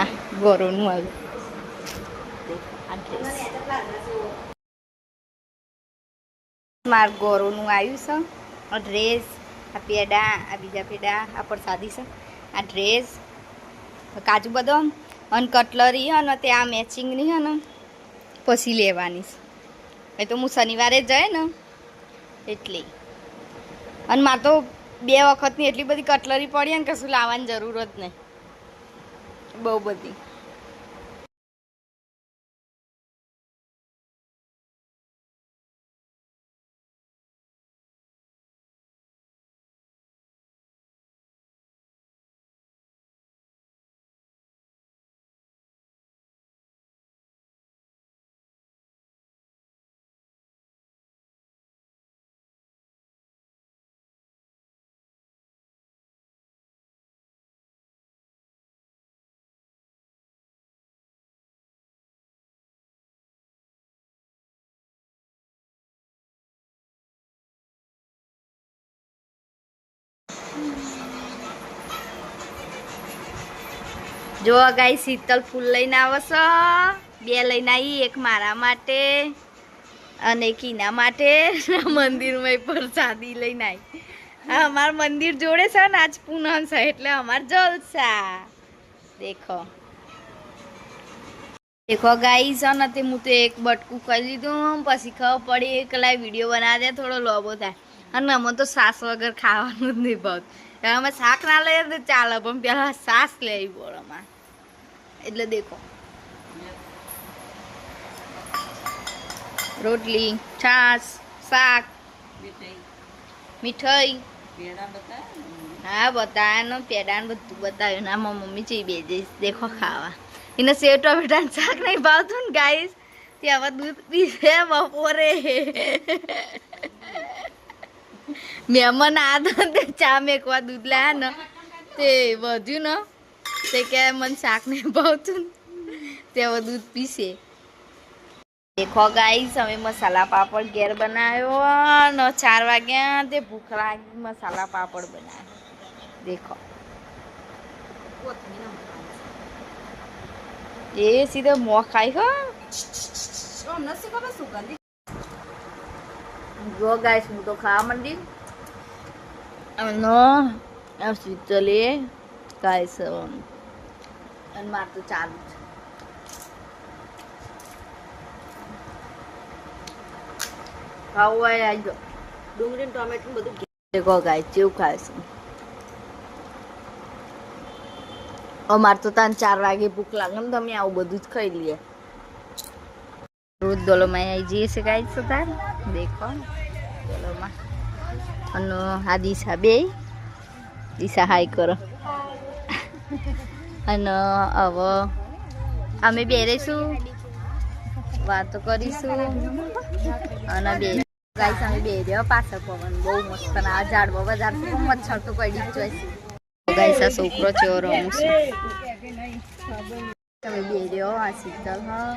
આ ગોરોનું આવ્યું માર ગોરોનું આવ્યું છે. આ ડ્રેસ આ પેડા, આ બીજા પેડા, આ પ્રસાદી છે. આ ડ્રેસ કાજુ બદામ અને કટલરી હે ને, તે આ મેચિંગની હે ને, પછી લેવાની છે. એ તો હું શનિવારે જાય ને, એટલે. અને મારે તો બે વખતની એટલી બધી કટલરી પડી ને કશું લાવવાની જરૂર જ નહીં. બહુ બધી. જો ગાઈ શીતલ ફૂલ લઈને આવશો બે લઈને આવી એક મારા માટે અને એક માટે. મંદિરમાં પ્રસાદી લઈને આવી અમાર મંદિર જોડે છે ને, આજ પૂનમ છે, એટલે અમાર જલસા. દેખો. દેખો ગાઈ છે ને, તે હું તો એક બટકું કરી દીધું, પછી ખબર પડી એકલા વીડિયો બના દે થોડો લોબો થાય. અને અમે તો સાસ વગર ખાવાનું જ નહીં ભાવતું. અમે શાક ના લઈએ તો ચાલે, પણ પેલા સાસ લેવી પડે અમારે એટલે દેખો. રોટલી છાસ શાક, મીઠાઈ. હા બતાવ્યા પેડા ને બધું બતાવ્યું. ના મારી મમ્મી ચી બે જઈશ દેખો ખાવા. એને સેવ ટમેટા શાક નહીં ભાવતું ને ગાઈશ તે હવે દૂધ પીશે બપોરે. મહેમાન આ તે ચા મેકવા દૂધ લાયા ને. તે વધ્યું ને, તે કે મને શાક નહીં ભાવતું તે હવે દૂધ પીશે. દેખો ગાઈસ અમે મસાલા પાપડ ઘેર બનાવ્યો ને ચાર વાગ્યા તે ભૂખ લાગી મસાલા પાપડ બનાવ્યો. દેખો. એ સીધો મોં ખાઈ હો. જો ગાઈસ હું તો ખાવા માંડી. આ શીતલે ગાઈસ અને માર તો ચાલુ છે ખાવું આવી ડુંગળી ને ટોમેટું બધું દેખો ગાય જેવું ખાય છે. અમાર તો તાન ચાર વાગે ભૂખ લાગે ને તમે આવું બધું જ ખાઈ લઈએ. રોજ દોલોમાં આવી જઈએ છે છે તાર, દેખો. દોલોમાં. અને આ દિશા બે. દિશા હાય કરો. અને હવે અમે બે વાતો કરીશું. અને બે ગાઈસ અમે બે રહ્યો. પાછળ પવન. બહુ મસ્ત અને આ ઝાડમાં વધારે તો મચ્છર તો પડી જ છે. ગાઈસ આ છોકરો છે રમું છું. તમે બે રહ્યો આ શીતલ હા.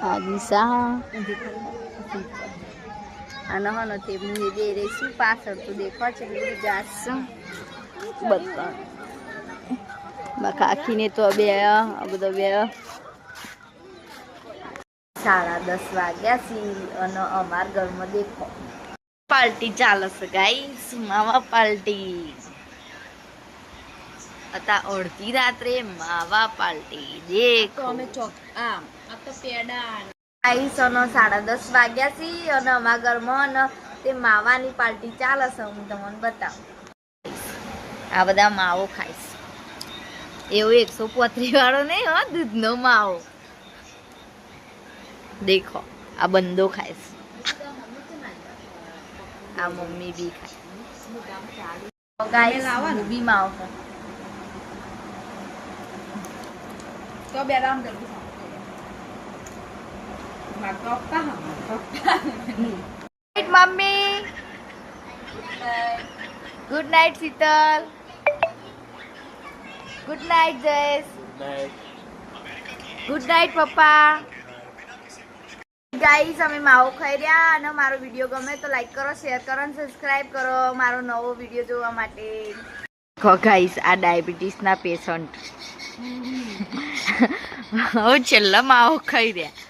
આ દિશા હા અને હા તે હું એ બે રહીશું પાછળ તો દેખવા છે બધું જાશું બધા કાકીને તો બે બધા બે. સાડા દસ વાગ્યા છે અને અમાર ઘરમાં દેખો. પાર્ટી ચાલે છે ગાઈસ માવા પાર્ટી. હતા અડધી રાત્રે માવા પાર્ટી. દેખો. અમે ચોક આમ. આ તો પેડા ગાઈસ અને સાડા દસ વાગ્યા છે અને અમારા ઘરમાં અને તે માવાની પાર્ટી ચાલે છે હું તમને બતાવું. આ બધા માવો ખાઈશ એવો એકસો પોત્રી વાળો નહીં હો દૂધનો માવો. દેખો આ બંદો ખાઈશ આ મમ્મી બી ખાય. બી માવો તો બે રામ જલ્દી માર પપ્પા માર પપ્પા night mummy good night Sheetal good night Jayesh good night પપ્પા ગાઈસ અમે માવો ખાઈ રહ્યા અને મારો વીડિયો ગમે તો લાઈક કરો શેર કરો અને સબસ્ક્રાઇબ કરો મારો નવો વીડિયો જોવા માટે. ગાઈસ આ ડાયાબિટીસના પેશન્ટ હવે છેલ્લા માવો ખાઈ રહ્યા.